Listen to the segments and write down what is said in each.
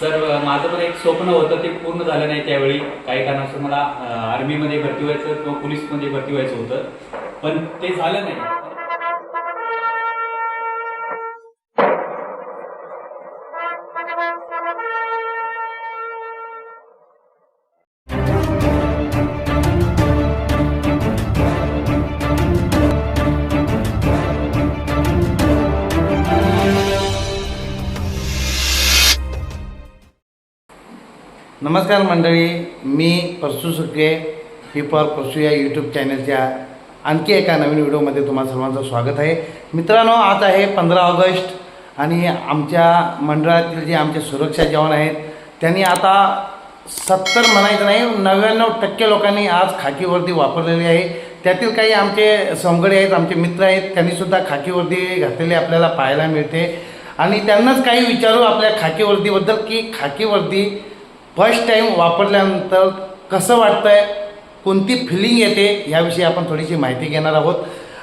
Sir माझं पण एक स्वप्न होतं ते पूर्ण झालं नाही त्यावेळी. काही कारणास्तव मला आर्मीमध्ये भरती व्हायचं किंवा पोलीसमध्ये भरती व्हायचं होतं. पण ते झालं नाही. नमस्कार मंडळी मी परसू सुके ही फॉर परसू या यूट्यूब चॅनलच्या आणखी एका नवीन व्हिडिओमध्ये तुम्हा सर्वांचं स्वागत आहे. मित्रांनो आज आहे पंधरा ऑगस्ट आणि आमच्या मंडळातील जे आमचे सुरक्षा जवान आहेत त्यांनी आता सत्तर म्हणायचं नाही नव्याण्णव टक्के लोकांनी आज खाकीवर्दी वापरलेली आहे. त्यातील काही आमचे समगडे आहेत आमचे मित्र आहेत त्यांनीसुद्धा खाकीवर्दी घातलेली आपल्याला पाहायला मिळते. आणि त्यांनाच काही विचारू आपल्या खाकीवर्दीबद्दल की खाकीवर्दी फर्स्ट टाईम वापरल्यानंतर कसं वाटतं आहे कोणती फिलिंग येते याविषयी आपण थोडीशी माहिती घेणार आहोत.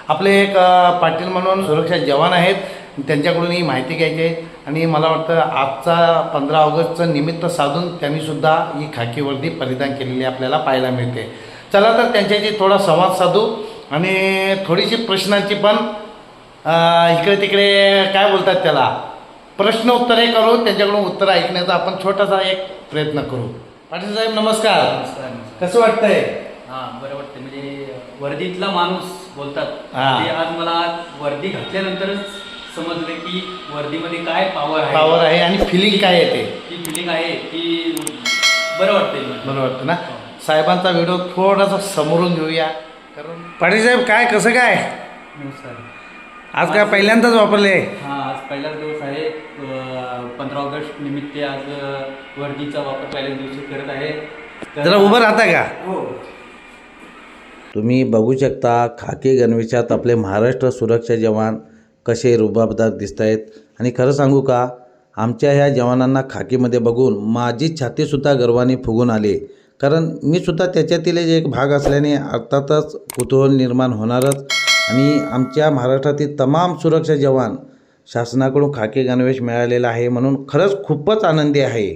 आपले एक पाटील म्हणून सुरक्षा जवान आहेत. त्यांच्याकडून ही माहिती घ्यायची आहे. आणि मला वाटतं आजचा पंधरा ऑगस्टचं निमित्त साधून त्यांनीसुद्धा ही खाकी वर्दी परिधान केलेली आपल्याला पाहायला मिळते. चला तर त्यांच्याशी थोडा संवाद साधू. आणि थोडीशी प्रश्नांची पण इकडे तिकडे काय बोलतात त्याला? प्रश्न उत्तरे करू त्यांच्याकडून उत्तर ऐकण्याचा आपण छोटासा एक प्रयत्न करू. पाटील साहेब नमस्कार. कसं वाटतंय? हा बरं वाटतं म्हणजे वर्दीतला माणूस बोलतात. हा. ते आज मला वर्दी घातल्यानंतरच समजले की वर्दीमध्ये काय पॉवर आहे. पावर आहे आणि फिलिंग काय येते ती? फिलिंग आहे ती बरं वाटतंय मला. बरं वाटतं ना? साहेबांचा व्हिडिओ थोडासा समोरून घेऊया. कारण पाटील साहेब काय कसं काय? नमस्कार. आज काय पहिल्यांदाच वापरले? हा पहिलाच दिवस आहे पंधरा ऑगस्ट निमित्त आज वर्दीचा वापर पहिल्याच दिवशी करत आहे. जरा उभं राहता का? हो. तुम्ही बघू शकता खाकी गणवेशात आपले महाराष्ट्र सुरक्षा जवान कसे रुबाबदार दिसत आहेत आणि खरं सांगू का आमच्या ह्या जवानांना खाकीमध्ये बघून माझी छातीसुद्धा गर्वाने फुगून आली. कारण मी सुद्धा त्याच्यातील एक भाग असल्याने अर्थातच कुतूहल निर्माण होणारच. आणि आमच्या महाराष्ट्रातील तमाम सुरक्षा जवान शासनाकडून खाकी गणवेश मिळालेला आहे म्हणून खरंच खूपच आनंदी आहे.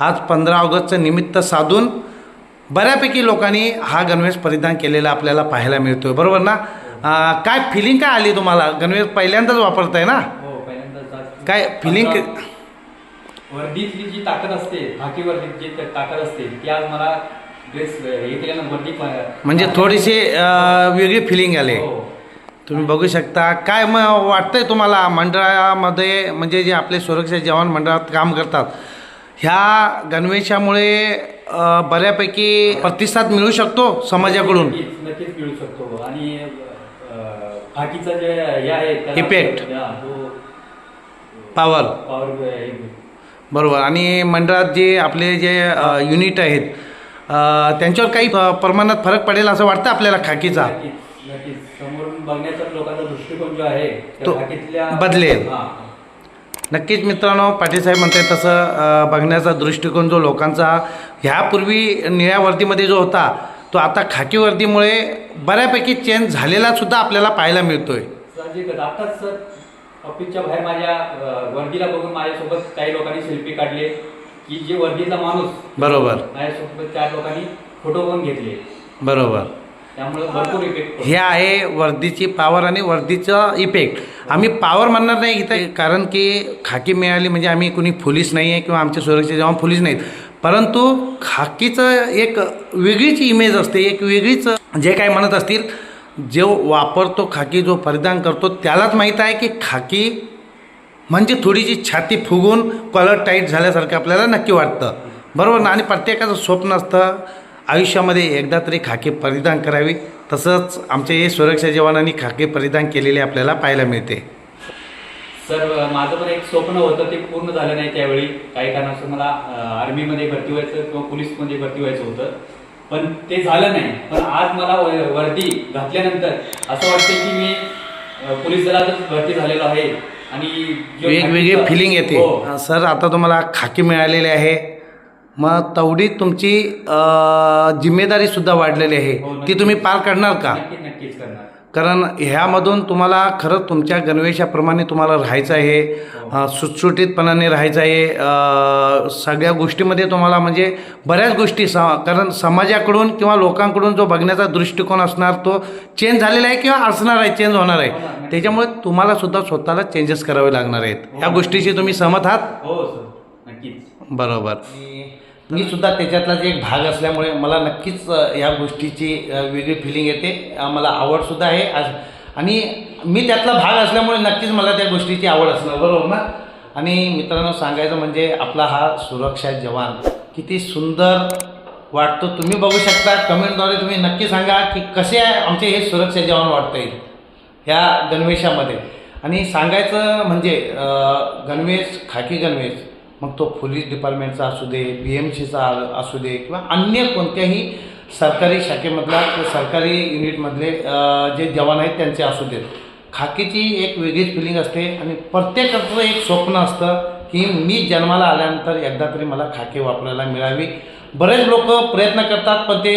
आज पंधरा ऑगस्टचं निमित्त साधून बऱ्यापैकी लोकांनी हा गणवेश परिधान केलेला आपल्याला पाहायला मिळतोय. बरोबर ना? काय फिलिंग काय आली तुम्हाला? गणवेश पहिल्यांदाच वापरताय ना? हो काय फिलिंग वर्दीतली जी ताकद असते हाकी वर्दीत जी ताकद असते ती आज मला ड्रेस हे केल्यानं वर्दी प- म्हणजे थोडीशी अं, वेगळी फिलिंग आली. हो. तुम्ही बघू शकता. काय मग वाटतंय तुम्हाला मंडळामध्ये म्हणजे जे आपले सुरक्षा जवान मंडळात काम करतात ह्या गणवेशामुळे बऱ्यापैकी प्रतिसाद मिळू शकतो समाजाकडून? नक्कीच मिळू शकतो. आणि अं, हाकीचा जे हे आहे तो पावर पॉवर बरोबर. आणि मंडळात जे आपले जे युनिट आहेत त्यांच्यावर काही प्रमाणात फरक पडेल असं वाटतं आपल्याला खाकीचा? बघण्याचा लोकांचा दृष्टिकोन जो आहे तो बदलेल. नक्कीच मित्रांनो पाटील साहेब म्हणतात तसं बघण्याचा दृष्टिकोन जो लोकांचा ह्यापूर्वी निळ्या वर्दीमध्ये जो होता तो आता खाकी वर्दीमुळे बऱ्यापैकी चेंज झालेला सुद्धा आपल्याला पाहायला मिळतोय. आताच सर ऑफिसच्या बाहेर माझ्या वर्दीला बघून माझ्यासोबत काही लोकांनी सेल्फी काढले की जे वर्दीचा माणूस बरोबर. माझ्यासोबत चार लोकांनी फोटो पण घेतले. बरोबर. त्यामुळे भरपूर इफेक्ट हे आहे वर्दीची पॉवर आणि वर्दीचं इफेक्ट आम्ही पॉवर म्हणणार नाही इथं कारण की खाकी मिळाली म्हणजे आम्ही कुणी पोलीस नाही आहे किंवा आमच्या सुरक्षा जवान पोलीस नाहीत. परंतु खाकीचं एक वेगळीच इमेज असते एक वेगळीच जे काय म्हणत असतील जो वापरतो खाकी जो परिधान करतो त्यालाच माहीत आहे की खाकी म्हणजे थोडीशी छाती फुगून कलर टाईट झाल्यासारखं आपल्याला नक्की वाटतं. बरोबर ना? आणि प्रत्येकाचं स्वप्न असतं आयुष्यामध्ये एकदा तरी खाकी परिधान करावी. तसंच आमचे हे सुरक्षा जवानांनी खाकी परिधान केलेले आपल्याला पाहायला मिळते. सर माझं पण एक स्वप्न होतं ते पूर्ण झालं नाही त्यावेळी. काही कारणास्तव मला आर्मीमध्ये भरती व्हायचं किंवा पोलीसमध्ये भरती व्हायचं होतं. पण ते झालं नाही. पण आज मला व- वर्दी घातल्यानंतर असं वाटतं की मी पोलीस दलातच भरती झालेलो आहे. आणि वेगवेगळी फिलिंग येते. हो. सर आता तुम्हाला खाकी मिळालेली आहे. मग तेवढी तुमची जिम्मेदारी सुद्धा वाढलेली हो, आहे नक्की. ती तुम्ही पार करणार का? नक्कीच नक्कीच करणार. कारण ह्यामधून तुम्हाला खरंच तुमच्या गणवेशाप्रमाणे तुम्हाला राहायचं आहे. अ, सुटसुटीतपणाने राहायचं आहे. सगळ्या गोष्टीमध्ये तुम्हाला म्हणजे बऱ्याच गोष्टी स कारण समाजाकडून किंवा लोकांकडून जो बघण्याचा दृष्टिकोन असणार तो चेंज झालेला आहे किंवा असणार आहे चेंज होणार आहे. त्याच्यामुळे तुम्हाला सुद्धा स्वतःला चेंजेस करावे लागणार आहेत. ह्या गोष्टीशी तुम्ही सहमत आहात? हो सर. नक्कीच. बरोबर. मी सुद्धा त्याच्यातलाच एक भाग असल्यामुळे मला नक्कीच या गोष्टीची वेगळी फिलिंग येते. मला आवडसुद्धा आहे. आज आणि मी त्यातला भाग असल्यामुळे नक्कीच मला त्या गोष्टीची आवड असणार बरोबर ना? आणि मित्रांनो सांगायचं म्हणजे आपला हा सुरक्षा जवान किती सुंदर वाटतो. तुम्ही बघू शकता कमेंटद्वारे तुम्ही नक्की सांगा की कसे आहे आमचे हे सुरक्षा जवान वाटत आहेत ह्या गणवेशामध्ये. आणि सांगायचं म्हणजे गणवेश खाकी गणवेश मग तो पोलीस डिपार्टमेंटचा असू दे बी एम सीचा असू दे किंवा अन्य कोणत्याही सरकारी शाखेमधला सरकारी युनिटमधले जे जवान आहेत त्यांचे असू देत खाकीची एक वेगळीच फिलिंग असते आणि प्रत्येकाचं एक स्वप्न असतं की मी जन्माला आल्यानंतर एकदा तरी मला खाकी वापरायला मिळावी. बरेच लोक प्रयत्न करतात पण ते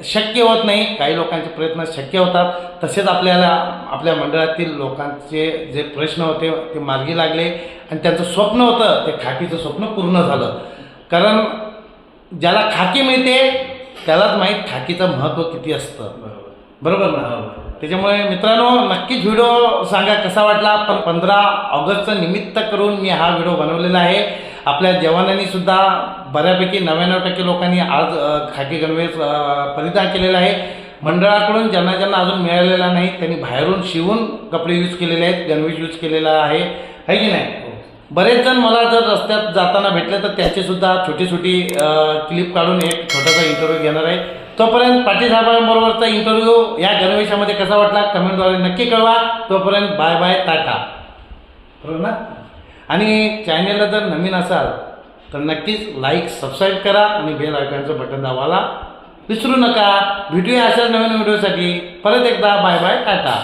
शक्य होत नाही. काही लोकांचे प्रयत्न शक्य होतात. तसेच आपल्याला आपल्या मंडळातील लोकांचे जे प्रश्न होते ते मार्गी लागले आणि त्यांचं स्वप्न होतं. ते खाकीचं स्वप्न पूर्ण झालं. कारण ज्याला खाकी मिळते त्यालाच माहीत खाकीचं महत्त्व किती असतं. बरोबर बरोबर ना त्याच्यामुळे मित्रांनो नक्कीच व्हिडिओ सांगा कसा वाटला. पण पंधरा ऑगस्टचं निमित्त करून मी हा व्हिडिओ बनवलेला आहे. आपल्या जवानांनी सुद्धा बऱ्यापैकी नव्याण्णव टक्के लोकांनी आज खाकी गणवेश परिधान केलेला आहे. मंडळाकडून ज्यांना ज्यांना अजून मिळालेला नाही त्यांनी बाहेरून शिवून कपडे यूज केलेले आहेत गणवेश यूज केलेला आहे. है की नाही? बरेच जण मला जर रस्त्यात जाताना भेटले तर त्यांची सुद्धा छोटी छोटी क्लिप काढून एक छोटासा इंटरव्ह्यू घेणार आहे. तोपर्यंत पाटील साहेबांबरोबरचा इंटरव्ह्यू या गणवेशामध्ये कसा वाटला? कमेंटद्वारे नक्की कळवा. तोपर्यंत बाय बाय टाटा. बरोबर ना आणि चॅनेलला जर नवीन असाल तर नक्कीच लाईक सबस्क्राईब करा आणि बेल आयकॉनचं बटन दाबायला विसरू नका. व्हिडिओ अशाच नवीन व्हिडिओसाठी परत एकदा बाय बाय टाटा.